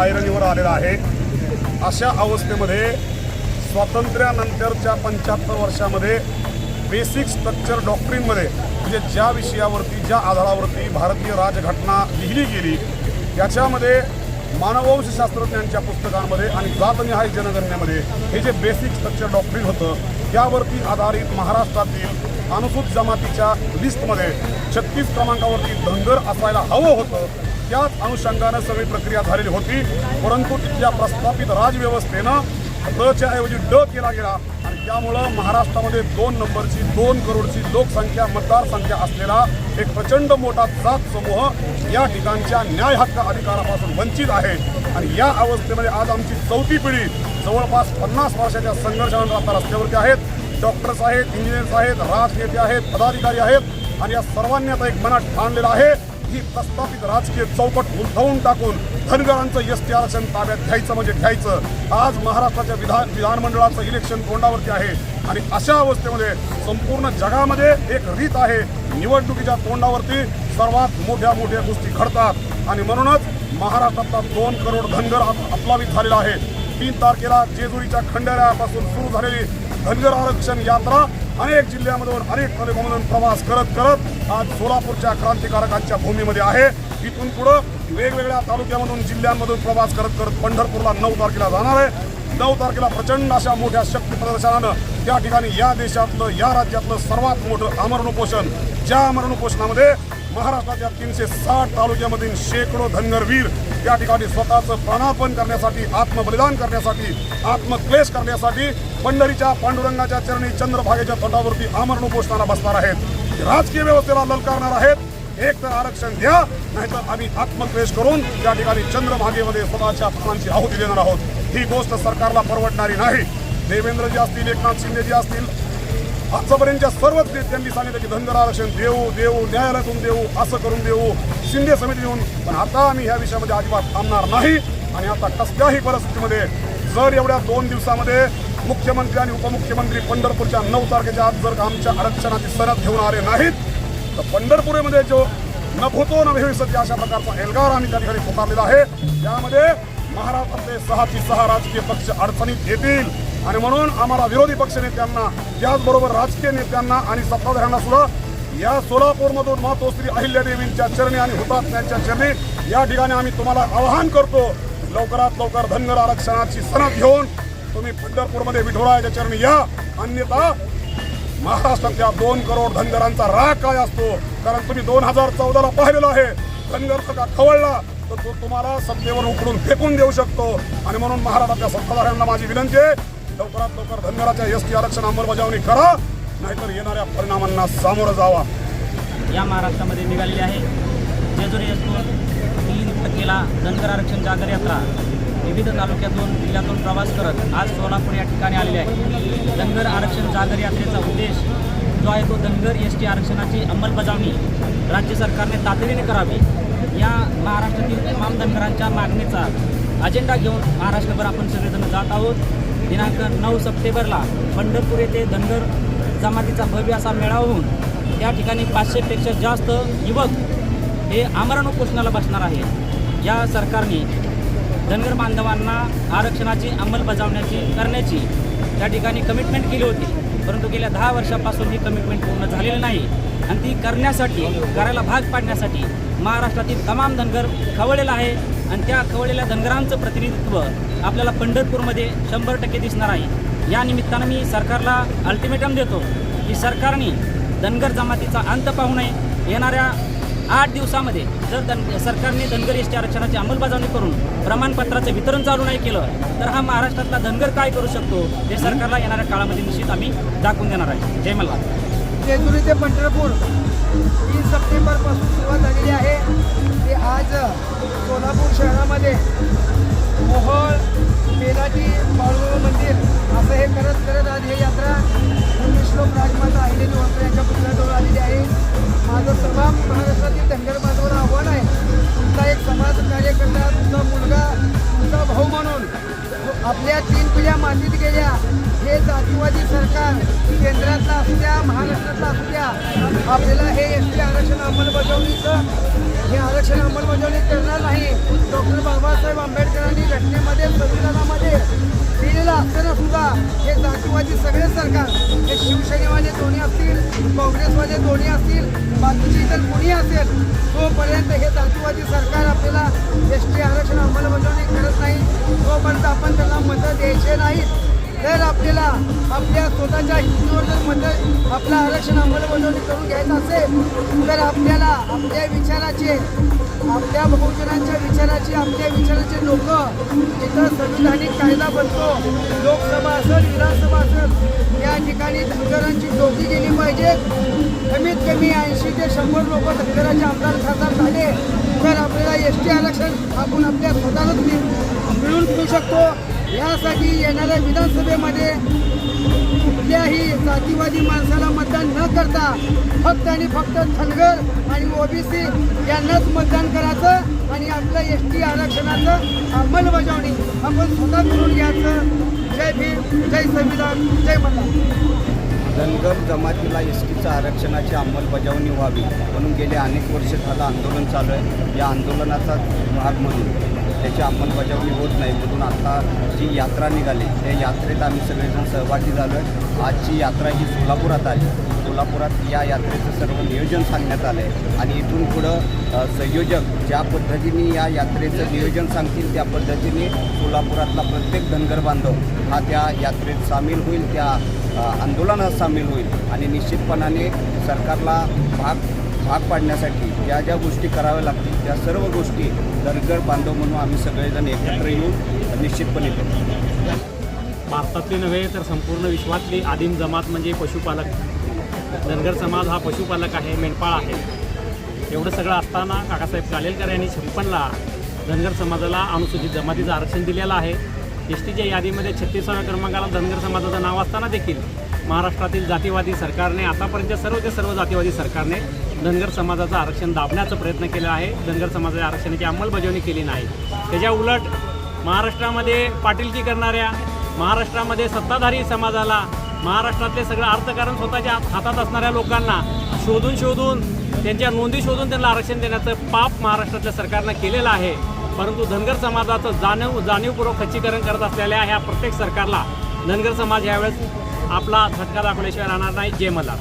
ऐरणीवर आलेला आहे. अशा अवस्थेमध्ये स्वातंत्र्यानंतरच्या पंच्याहत्तर वर्षामध्ये बेसिक स्ट्रक्चर डॉक्ट्रीनमध्ये म्हणजे ज्या विषयावरती ज्या आधारावरती भारतीय राजघटना लिहिली गेली त्याच्यामध्ये मानववंश शास्त्रज्ञांच्या पुस्तकांमध्ये आणि जातनिहाय जनगणनेमध्ये हे जे बेसिक स्ट्रक्चर डॉक्ट्रीन होतं त्यावरती आधारित महाराष्ट्रातील अनुसूचित जमातीच्या लिस्टमध्ये छत्तीस क्रमांकावरती धनगर असायला हवं होतं. त्याच अनुषंगानं सगळी प्रक्रिया झालेली होती. परंतु तिथल्या प्रस्थापित राजव्यवस्थेनं डच्या ऐवजी ड केला गेला. आणि त्यामुळं महाराष्ट्रामध्ये दोन नंबरची दोन करोडची लोकसंख्या मतदारसंख्या असलेला एक प्रचंड मोठा जात समूह या ठिकाणच्या न्याय हक्क अधिकारापासून वंचित आहे. आणि या अवस्थेमध्ये आज आमची चौथी पिढी जवळपास पन्नास वर्षाच्या संघर्षानंतर आता रस्त्यावरती आहेत. डॉक्टर्स आहेत इंजिनियर्स आहेत राजनेते आहेत पदाधिकारी आहेत. आणि या सर्वांनी आता एक मनात ठाणलेलं आहे. ही प्रस्थापित राजकीय चौकट उलथवून टाकून धनगरांचं एस टी आरक्षण ताब्यात घ्यायचं म्हणजे घ्यायचं. आज महाराष्ट्राच्या विधान विधानमंडळाचं इलेक्शन तोंडावरती आहे. आणि अशा अवस्थेमध्ये संपूर्ण जगामध्ये एक रीत आहे. निवडणुकीच्या तोंडावरती सर्वात मोठ्या मोठ्या गोष्टी घडतात. आणि म्हणूनच महाराष्ट्रातला दोन करोड धनगर आप- अपलावित झालेला आहे. तीन तारखेला जेजुरीच्या खंडाऱ्यापासून सुरू झालेली धनगर आरक्षण यात्रा अनेक जिल्ह्यामधून अनेक तालुक्यामधून प्रवास करत करत आज सोलापूरच्या क्रांतिकारकांच्या भूमीमध्ये आहे. इथून पुढं वेगवेगळ्या तालुक्यामधून जिल्ह्यांमधून प्रवास करत करत पंढरपूरला नऊ तारखेला जाणार आहे. नऊ तारखेला प्रचंड अशा मोठ्या शक्ती प्रदर्शनानं त्या ठिकाणी या देशातलं या राज्यातलं सर्वात मोठं अमरण उपोषण ज्या अमरण उपोषणामध्ये महाराष्ट्राच्या तीनशे साठ तालुक्यामधील शेकडो धनगरवीर त्या ठिकाणी स्वतःचं प्राणापण करण्यासाठी आत्मबलिदान करण्यासाठी आत्मक्लेश करण्यासाठी पंढरीच्या पांडुरंगाच्या चरणी चंद्रभागेच्या तटावरती आमरण उपोषणाला बसणार आहेत. राजकीय व्यवस्थेला ललकारणार आहेत. एक तर आरक्षण द्या नाहीतर आम्ही आत्मक्लेश करून त्या ठिकाणी चंद्रभागेमध्ये स्वतःच्या प्राणांची आहुती देणार आहोत. ही गोष्ट सरकारला परवडणारी नाही. देवेंद्रजी असतील एकनाथ शिंदेजी असतील आजपर्यंतच्या सर्वच नेत्यांनी सांगितलं की धनगर आरक्षण देऊ देऊ न्यायालयातून देऊ असं करून देऊ शिंदे समिती देऊन. पण आता आम्ही ह्या विषयामध्ये अजिबात थांबणार नाही. आणि आता कसल्याही परिस्थितीमध्ये जर एवढ्या दोन दिवसामध्ये मुख्यमंत्री आणि उपमुख्यमंत्री पंढरपूरच्या नऊ तारखेच्या आज जर का आमच्या आरक्षणाची सनद घेऊन आले नाहीत तर पंढरपूरमध्ये जो नभोतो भूतो न भविष्यती अशा प्रकारचा एल्गार आम्ही त्या ठिकाणी पुकारलेला आहे. त्यामध्ये महाराष्ट्रातले सहाची सहा राजकीय पक्ष अडचणीत येतील. आणि म्हणून आम्हाला विरोधी पक्ष नेत्यांना त्याचबरोबर राजकीय नेत्यांना आणि सत्ताधाऱ्यांना सुद्धा या सोलापूरमधून मातोश्री अहिल्यादेवींच्या चरणी आणि हुतात्म्यांच्या चरणी या ठिकाणी आम्ही तुम्हाला आवाहन करतो लवकरात लवकर धनगर आरक्षणाची सनद घेऊन तुम्ही पंढरपूरमध्ये विठोरायाच्या चरणी या. अन्यथा महाराष्ट्रातल्या दोन करोड धनगरांचा राग काय असतो? कारण तुम्ही दोन हजार चौदाला पाहिलेलं आहे. धनगर सका खवळला? तर तो तुम्हाला सत्तेवर उकडून फेकून देऊ शकतो. आणि म्हणून महाराष्ट्रातल्या सत्ताधाऱ्यांना माझी विनंती आहे लवकरात लवकर धनगराच्या एस टी आरक्षण अंमलबजावणी करा नाहीतर येणाऱ्या परिणामांना सामोरं जावा. या महाराष्ट्रामध्ये निघालेली आहे जेजुरी येथून तीन टक्केला धनगर आरक्षण जागर यात्रा. विविध तालुक्यातून जिल्ह्यातून प्रवास करत आज सोलापूर या ठिकाणी आलेले आहे. धनगर आरक्षण जागर यात्रेचा उद्देश जो आहे तो धनगर एस टी आरक्षणाची अंमलबजावणी राज्य सरकारने तातडीने करावी. या महाराष्ट्रातील तमाम धनगरांच्या मागणीचा अजेंडा घेऊन महाराष्ट्रभर आपण सगळेजण जात आहोत. दिनांक नऊ सप्टेंबरला पंढरपूर येथे धनगर जमातीचा भव्य असा मेळावा होऊन त्या ठिकाणी पाचशेपेक्षा जास्त युवक हे आमरण उपोषणाला बसणार आहे या सरकारने धनगर बांधवांना आरक्षणाची अंमलबजावण्याची करण्याची त्या ठिकाणी कमिटमेंट केली होती. परंतु गेल्या दहा वर्षापासून ही कमिटमेंट पूर्ण झालेली नाही. आणि ती करण्यासाठी करायला भाग पाडण्यासाठी महाराष्ट्रातील तमाम धनगर खवळलेला आहे. आणि त्या खवळलेल्या धनगरांचं प्रतिनिधित्व आपल्याला पंढरपूरमध्ये शंभर टक्के दिसणार आहे. या निमित्तानं मी सरकारला अल्टिमेटम देतो की सरकारने धनगर जमातीचा अंत पाहू नये. येणाऱ्या आठ दिवसामध्ये जर धन सरकारने धनगर एस टी आरक्षणाची अंमलबजावणी करून प्रमाणपत्राचं वितरण चालू नाही केलं तर हा महाराष्ट्रातला धनगर काय करू शकतो हे सरकारला येणाऱ्या काळामध्ये निश्चित आम्ही दाखवून देणार आहे. जय मल्हार. जेजुरी ते पंढरपूर तीन सप्टेंबरपासून सुरुवात झालेली आहे. ते आज सोलापूर शहरामध्ये मोहोळ बेलाटी बाळूबाबा मंदिर असं हे करत करत आज हे यात्रा श्लोक राजमाता अहिलेली होळकर यांच्या पुतळ्याजवळ आलेली आहे. माझं तमाम महाराष्ट्रातील धनगर बांधवांना आव्हान आहे. तुमचा एक समाज कार्यकर्ता तुमचा मुलगा तुमचा भाऊ म्हणून आपल्या तीन पिढ्या मातीत गेल्या. हे जातीवादी सरकार केंद्रातला असू द्या महाराष्ट्रातला असू द्या आपल्याला हे एस टी आरक्षण अंमलबजावणीचं हे आरक्षण अंमलबजावणी करणार नाही. डॉक्टर बाबासाहेब आंबेडकरांनी घटनेमध्ये संविधानामध्ये दिलेलं असताना सुद्धा हे जातीवादी सगळे सरकार हे शिवसेनेवाले दोन्ही असतील काँग्रेसवाले दोन्ही असतील बाकीची इतर कोणी असेल तोपर्यंत हे जातीवादी सरकार आपल्याला एस टी आरक्षण अंमलबजावणी करत नाही. तोपर्यंत आपण त्यांना मतं द्यायचे नाहीत जर आपल्याला आपल्या स्वतःच्या हिंदूवर जर आपलं आरक्षण अंमलबजावणी करून घ्यायचं असेल तर आपल्याला आपल्या विचाराचे आपल्या बहुजनांच्या विचाराचे आपल्या विचाराचे लोक जिथं संविधानिक कायदा बनतो लोकसभा असेल विधानसभा असेल या ठिकाणी धनगरांची टोपी गेली पाहिजे. कमीत कमी ऐंशी ते शंभर लोक धनगराचे आमदार खासदार झाले तर आपल्याला एस टी आरक्षण आपण आपल्या स्वतःलाच मिळून मिळू घेऊ शकतो. यासाठी येणाऱ्या विधानसभेमध्ये कुठल्याही जातीवादी माणसाला मतदान न करता फक्त आणि फक्त धनगर आणि ओबीसी यांनाच मतदान करायचं आणि आपलं एस टी आरक्षणाचं अंमलबजावणी आपण स्वतः करून घ्यायचं. जय भीम जय संविधान जय मतदान धनगर जमातीला एस टीचं आरक्षणाची अंमलबजावणी व्हावी म्हणून गेले अनेक वर्ष झालं आंदोलन चालू आहे. या आंदोलनाचा भाग म्हणून त्याची अंमलबजावणी होत नाही म्हणून आता जी यात्रा निघाली त्या यात्रेत आम्ही सगळेजण सहभागी झालो आहे. आजची यात्रा ही सोलापुरात आली. सोलापुरात या यात्रेचं सर्व नियोजन सांगण्यात आलं आहे आणि इथून पुढं संयोजक ज्या पद्धतीने या यात्रेचं नियोजन सांगतील त्या पद्धतीने सोलापुरातला प्रत्येक धनगर बांधव हा त्या यात्रेत सामील होईल त्या आंदोलनात सामील होईल. आणि निश्चितपणाने सरकारला भाग भाग पाडण्यासाठी ज्या ज्या गोष्टी कराव्या लागतील त्या सर्व गोष्टी धनगर बांधव म्हणून आम्ही सगळेजण एकत्र येऊन निश्चितपणे करू. भारतातली नव्हे तर संपूर्ण विश्वातली आदिम जमात म्हणजे पशुपालक. धनगर समाज हा पशुपालक आहे मेंढपाळ आहे. एवढं सगळं असताना काकासाहेब कालेलकर यांनी छप्पनला धनगर समाजाला अनुसूचित जमातीचं आरक्षण दिलेलं आहे. एस टीच्या यादीमध्ये छत्तीसाव्या क्रमांकाला धनगर समाजाचं नाव असताना देखील महाराष्ट्रातील जातीवादी सरकारने आतापर्यंत सर्व ते सर्व जातीवादी सरकारने धनगर समाजाचं आरक्षण दाबण्याचा प्रयत्न केला आहे. धनगर समाजाच्या आरक्षणाची अंमलबजावणी केली नाही. त्याच्या उलट महाराष्ट्रामध्ये पाटीलकी करणाऱ्या महाराष्ट्रामध्ये सत्ताधारी समाजाला महाराष्ट्रातले सगळं अर्थकारण स्वतःच्या हातात असणाऱ्या लोकांना शोधून शोधून त्यांच्या नोंदी शोधून त्यांना आरक्षण देण्याचं पाप महाराष्ट्रातल्या सरकारनं केलेलं आहे. परंतु धनगर समाजाचं जाणीव जाणीवपूर्वक खच्चीकरण करत असलेल्या ह्या प्रत्येक सरकारला धनगर समाज यावेळेस आपला झटका दाखवल्याशिवाय राहणार नाही. जय मल्हार.